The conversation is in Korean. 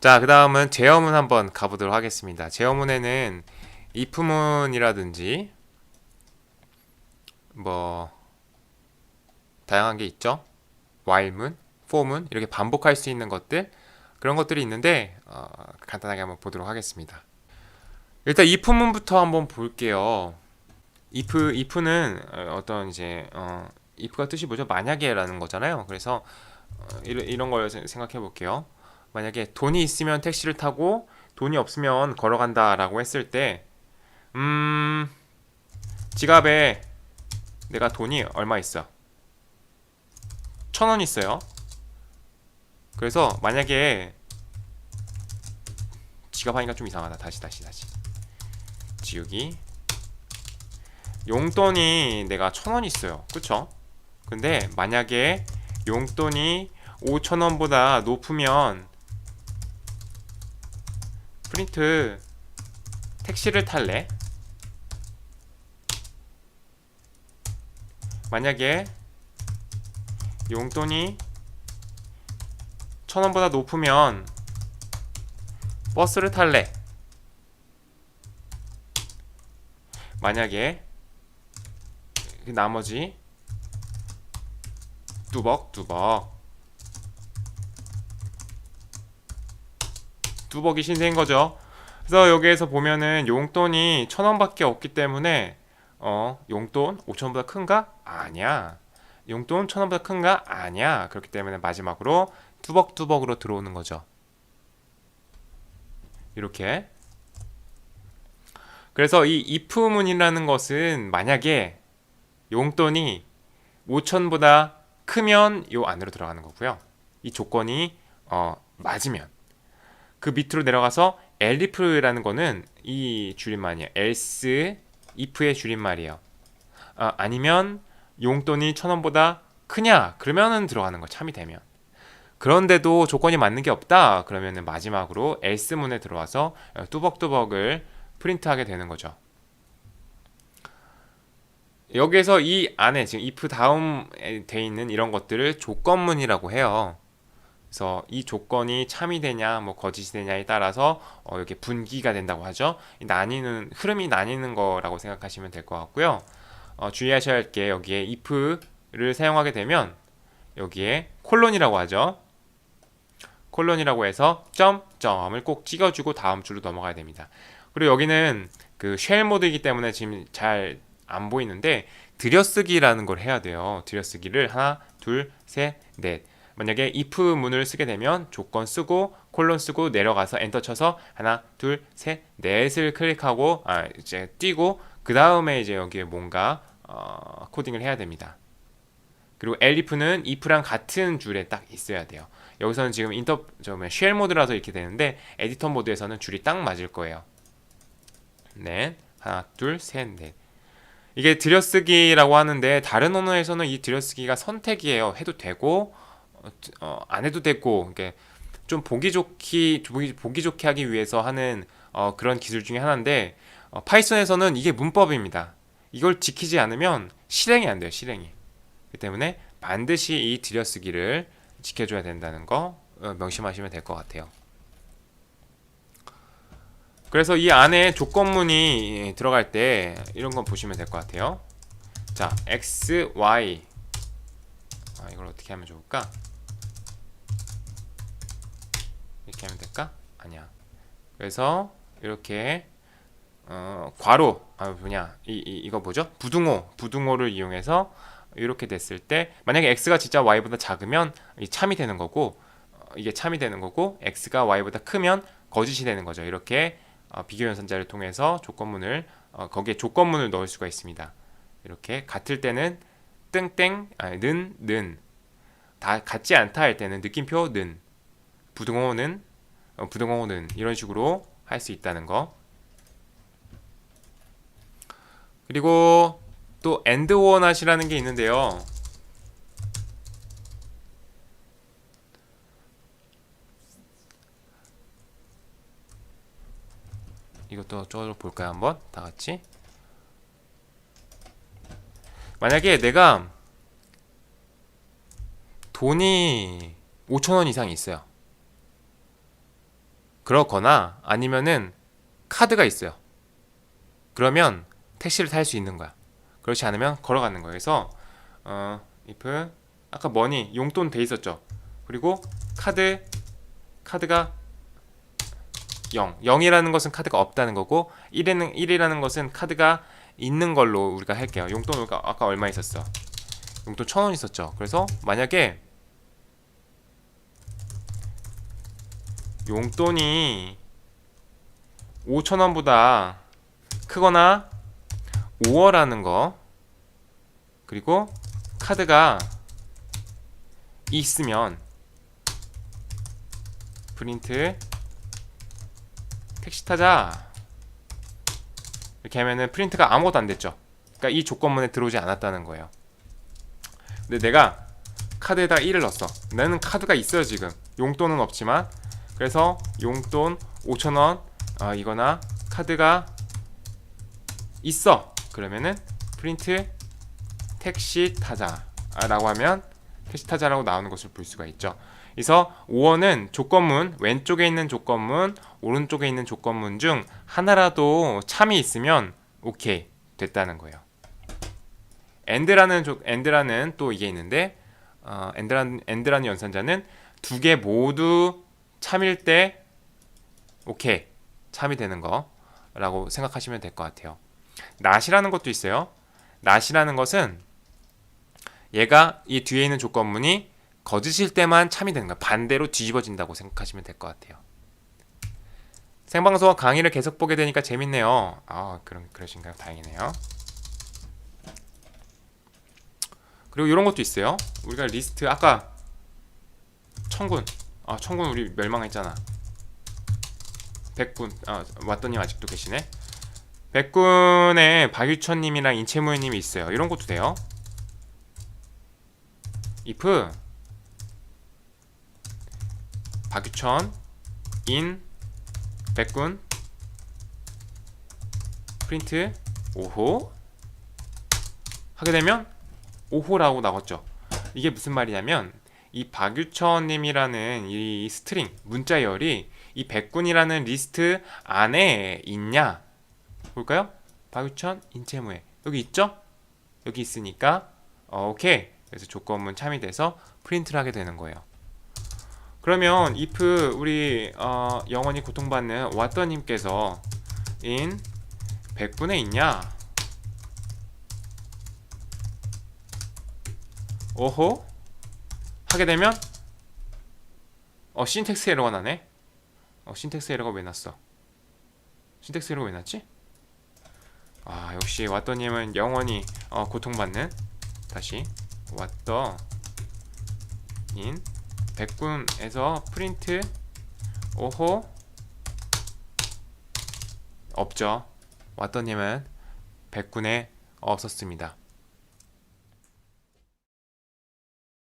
자, 그 다음은 제어문 한번 가보도록 하겠습니다. 제어문에는 if문이라든지 뭐 다양한 게 있죠. while문, for문 이렇게 반복할 수 있는 것들 그런 것들이 있는데 어, 간단하게 한번 보도록 하겠습니다. 일단 if문부터 한번 볼게요. if if는 어, 어떤 이제 어, if가 뜻이 뭐죠? 만약에라는 거잖아요. 그래서 어, 이런 이런 걸 생- 생각해 볼게요. 만약에 돈이 있으면 택시를 타고 돈이 없으면 걸어간다라고 했을 때, 음, 지갑에 내가 돈이 얼마 있어? 천 원 있어요. 그래서 만약에 지갑 하니까 좀 이상하다. 다시 다시 다시. 지우기. 용돈이 내가 천 원 있어요. 그쵸? 근데 만약에 용돈이 5천 원보다 높으면 프린트 택시를 탈래? 만약에 용돈이 천 원보다 높으면 버스를 탈래? 만약에 그 나머지 뚜벅 뚜벅이 신세인 거죠. 그래서 여기에서 보면은 용돈이 천 원밖에 없기 때문에 어 용돈 5천 원보다 큰가? 아니야. 용돈 천 원보다 큰가? 아니야. 그렇기 때문에 마지막으로 뚜벅뚜벅으로 들어오는 거죠. 이렇게. 그래서 이 if문이라는 것은 만약에 용돈이 5천보다 크면 요 안으로 들어가는 거고요. 이 조건이 어, 맞으면 그 밑으로 내려가서 elif라는 거는 이 줄임말이에요. else, if의 줄임말이에요. 아, 아니면 용돈이 천 원보다 크냐? 그러면은 들어가는 거 참이 되면. 그런데도 조건이 맞는 게 없다. 그러면은 마지막으로 else문에 들어와서 어, 뚜벅뚜벅을 프린트하게 되는 거죠. 여기에서 이 안에 지금 if 다음에 돼 있는 이런 것들을 조건문이라고 해요. 그래서 이 조건이 참이 되냐, 뭐 거짓이 되냐에 따라서 어, 이렇게 분기가 된다고 하죠. 이 나뉘는 흐름이 나뉘는 거라고 생각하시면 될 것 같고요. 어, 주의하셔야 할 게 여기에 if를 사용하게 되면 여기에 콜론이라고 하죠. 콜론이라고 해서 점 점을 꼭 찍어주고 다음 줄로 넘어가야 됩니다. 그리고 여기는 그 쉘 모드이기 때문에 지금 잘 안 보이는데 들여쓰기라는 걸 해야 돼요. 들여쓰기를 하나, 둘, 셋, 넷. 만약에 if 문을 쓰게 되면 조건 쓰고 콜론 쓰고 내려가서 엔터 쳐서 하나, 둘, 셋, 넷을 클릭하고 아 이제 띄고 그 다음에 이제 여기에 뭔가 어, 코딩을 해야 됩니다. 그리고 elif는 if랑 같은 줄에 딱 있어야 돼요. 여기서는 지금 인터 저쉘 모드라서 이렇게 되는데 에디터 모드에서는 줄이 딱 맞을 거예요. 넷, 하나, 둘, 셋, 넷. 이게 들여쓰기라고 하는데 다른 언어에서는 이 들여쓰기가 선택이에요. 해도 되고 어, 어, 안 해도 되고 이게 좀 보기 좋기 보기, 보기 좋게 하기 위해서 하는 어, 그런 기술 중에 하나인데 어, 파이썬에서는 이게 문법입니다. 이걸 지키지 않으면 실행이 안 돼요. 실행이. 그 때문에 반드시 이 들여쓰기를 지켜줘야 된다는 거 어, 명심하시면 될 것 같아요. 그래서 이 안에 조건문이 들어갈 때 이런 건 보시면 될 것 같아요. 자, x, y. 아, 이걸 어떻게 하면 좋을까? 이렇게 하면 될까? 아니야. 그래서 이렇게 어, 괄호 아 뭐냐 이, 이 이거 뭐죠? 부등호 부등호를 이용해서 이렇게 됐을 때 만약에 x가 진짜 y보다 작으면 이 참이 되는 거고 어, 이게 참이 되는 거고 x가 y보다 크면 거짓이 되는 거죠. 이렇게 어, 비교 연산자를 통해서 조건문을 어, 거기에 조건문을 넣을 수가 있습니다. 이렇게 같을 때는 땡땡 아니 는는 다 같지 않다 할 때는 느낌표 는 부등호는 어, 부등호는 이런 식으로 할 수 있다는 거. 그리고 또 엔드 원하시라는 게 있는데요. 이것도 저로 볼까요 한번 다 같이 만약에 내가 돈이 5천 원 이상 있어요 그렇거나 아니면은 카드가 있어요. 그러면 택시를 탈 수 있는 거야. 그렇지 않으면 걸어가는 거예요. 그래서 어, if 아까 머니 용돈 돼 있었죠. 그리고 카드 카드가 0. 0이라는 것은 카드가 없다는 거고 1이는 1이라는 것은 카드가 있는 걸로 우리가 할게요. 용돈 우리가 아까 얼마 있었어? 용돈 1,000원 있었죠. 그래서 만약에 용돈이 5,000원보다 크거나 5어라는 거 그리고 카드가 있으면 프린트 택시 타자. 이렇게 하면은 프린트가 아무것도 안 됐죠. 그러니까 이 조건문에 들어오지 않았다는 거예요. 근데 내가 카드에다 1을 넣었어. 나는 카드가 있어요 지금. 용돈은 없지만 그래서 용돈 5천원 어, 이거나 카드가 있어 그러면은 프린트 택시 타자 라고 하면 택시 타자라고 나오는 것을 볼 수가 있죠. 그래서 5원은 조건문 왼쪽에 있는 조건문 오른쪽에 있는 조건문 중 하나라도 참이 있으면 오케이 됐다는 거예요. 엔드라는 조, 엔드라는 또 이게 있는데 어, 엔드라는 엔드라는 연산자는 두 개 모두 참일 때 오케이 참이 되는 거라고 생각하시면 될 것 같아요. 낫이라는 것도 있어요. 낫이라는 것은 얘가 이 뒤에 있는 조건문이 거짓일 때만 참이 되는 거야. 반대로 뒤집어진다고 생각하시면 될 것 같아요. 생방송 강의를 계속 보게 되니까 재밌네요. 아, 그럼 그러신가요? 다행이네요. 그리고 이런 것도 있어요. 우리가 리스트 아까 청군. 아, 청군 우리 멸망했잖아. 백군. 아, 왔더니 아직도 계시네. 백군에 박유천님이랑 인채무님이 있어요. 이런 것도 돼요. if 박유천 인 백군 프린트 5호 하게 되면 5호라고 나왔죠. 이게 무슨 말이냐면 이 박유천님이라는 이 스트링 문자열이 이 백군이라는 리스트 안에 있냐 볼까요? 박유천 인체무에 여기 있죠? 여기 있으니까 어, 오케이 그래서 조건문 참이 돼서 프린트를 하게 되는 거예요. 그러면 if 우리 어, 영원히 고통받는 왓더님께서 in 100분에 있냐? 오호 하게 되면 어 신텍스 에러가 나네. 어 신텍스 에러가 왜 났어? 신텍스 에러가 왜 났지? 아 역시 왓더님은 영원히 어, 고통받는 다시 왓더 인 백군에서 프린트 오호 없죠 왓더님은 백군에 없었습니다